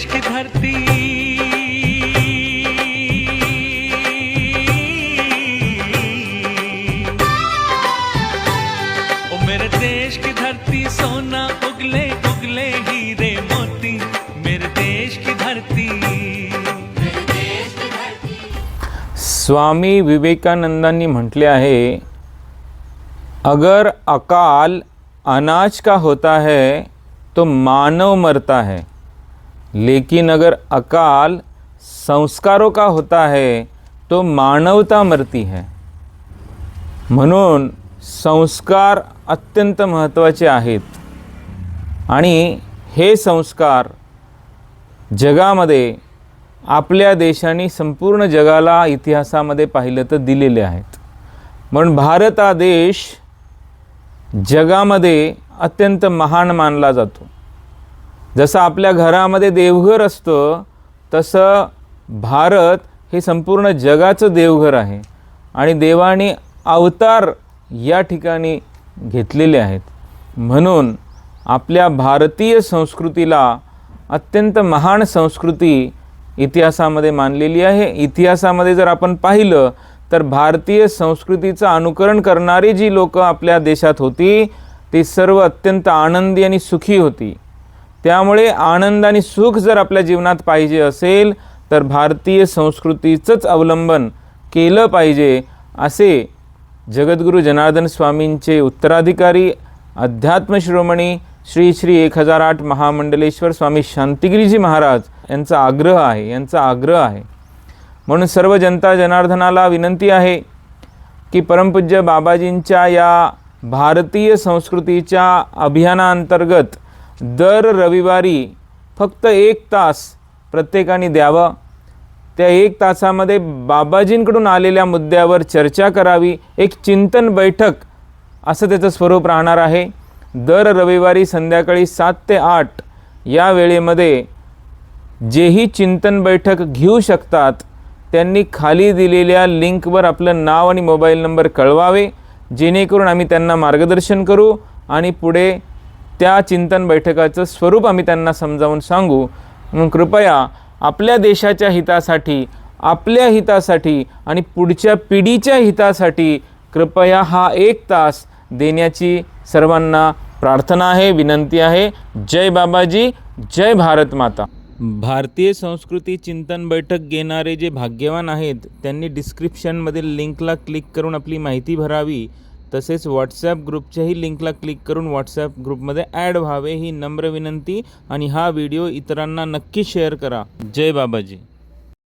देश की धरती। ओ मेरे देश की धरती, सोना उगले उगले हीरे मोती। मेरे देश की धरती। स्वामी विवेकानंदांनी म्हटले आहे, अगर अकाल अनाज का होता है तो मानव मरता है। लेकिन अगर अकाल संस्कारों का होता है तो मानवता मरती है। म्हणून संस्कार अत्यंत महत्त्वाचे आहेत। आणि हे संस्कार जगामध्ये आपल्या देशाने संपूर्ण जगाला इतिहासामध्ये पाहिलं तर दिलेले आहेत। म्हणून भारत हा देश जगामध्ये अत्यंत महान मानला जातो। जसं आपल्या घरामध्ये देवघर असतं तसं भारत हे संपूर्ण जगाचं देवघर आहे. आणि देवाने अवतार या ठिकाणी घेतलेले आहेत. म्हणून आपल्या भारतीय संस्कृतीला अत्यंत महान संस्कृती इतिहासामध्ये मानलेली आहे. इतिहासामध्ये जर आपण पाहिलं तर भारतीय संस्कृतीचं अनुकरण करणारी जी लोकं आपल्या देशात होती ती सर्व अत्यंत आनंदी आणि सुखी होती. त्यामुळे आनंद आणि सुख जर आपल्या जीवनात पाहिजे असेल तर भारतीय संस्कृतीचंच अवलंबन केलं पाहिजे असे जगद्गुरू जनार्दन स्वामींचे उत्तराधिकारी अध्यात्मशिरोमणी श्री श्री एक हजार आठ महामंडलेश्वर स्वामी शांतिगिरीजी महाराज यांचा आग्रह आहे यांचा आग्रह आहे. म्हणून सर्व जनता जनार्दनाला विनंती आहे की परमपूज्य बाबाजींच्या या भारतीय संस्कृतीच्या अभियानांतर्गत दर रविवारी फक्त एक तास प्रत्येकाने द्यावं. त्या एक तासामध्ये बाबाजींकडून आलेल्या मुद्द्यावर चर्चा करावी. एक चिंतन बैठक असं त्याचं स्वरूप राहणार आहे. दर रविवारी संध्याकाळी सात ते आठ या वेळेमध्ये जेही चिंतन बैठक घेऊ शकतात त्यांनी खाली दिलेल्या लिंकवर आपलं नाव आणि मोबाईल नंबर कळवावे. जेणेकरून आम्ही त्यांना मार्गदर्शन करू आणि पुढे त्या चिंतन बैठकाचं स्वरूप आम्ही त्यांना समजावून सांगू. म्हणून कृपया आपल्या देशाच्या हितासाठी आपल्या हितासाठी आणि पुढच्या पिढीच्या हितासाठी कृपया हा एक तास देण्याची सर्वांना प्रार्थना आहे विनंती आहे. जय बाबाजी जय भारत माता. भारतीय संस्कृती चिंतन बैठक घेणारे जे भाग्यवान आहेत त्यांनी डिस्क्रिप्शनमधील लिंकला क्लिक करून आपली माहिती भरावी. तसेच व्हॉट्सॲप ग्रुपच्याही लिंकला क्लिक करून व्हॉट्सॲप ग्रुपमध्ये ॲड व्हावे ही नम्र विनंती आणि हा व्हिडिओ इतरांना नक्की शेअर करा. जय बाबाजी.